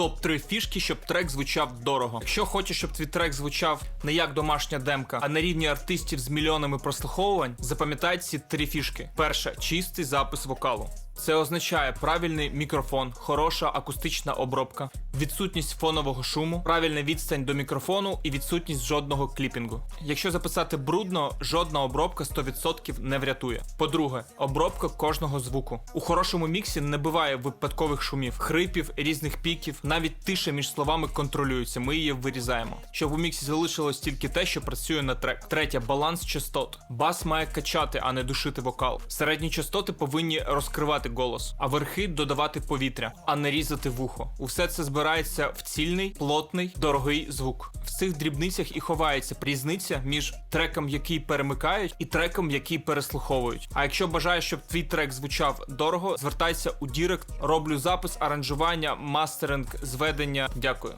Топ 3 фішки, щоб трек звучав дорого. Якщо хочеш, щоб твій трек звучав не як домашня демка, а на рівні артистів з мільйонами прослуховувань, запам'ятай ці три фішки. Перша чистий запис вокалу. Це означає правильний мікрофон, хороша акустична обробка, відсутність фонового шуму, правильна відстань до мікрофону і відсутність жодного кліпінгу. Якщо записати брудно, жодна обробка 100% не врятує. По-друге, обробка кожного звуку. У хорошому міксі не буває випадкових шумів, хрипів, різних піків, навіть тиша між словами контролюється. Ми її вирізаємо. Щоб у міксі залишилось тільки те, що працює на трек. Третє баланс частот. Бас має качати, а не душити вокал. Середні частоти повинні розкривати голос, а верхи додавати повітря, а не різати вухо. Усе це збирається в цільний, плотний, дорогий звук. В цих дрібницях і ховається різниця між треком, який перемикають, і треком, який переслуховують. А якщо бажаєш, щоб твій трек звучав дорого, звертайся у Дірект, роблю запис, аранжування, мастеринг, зведення. Дякую.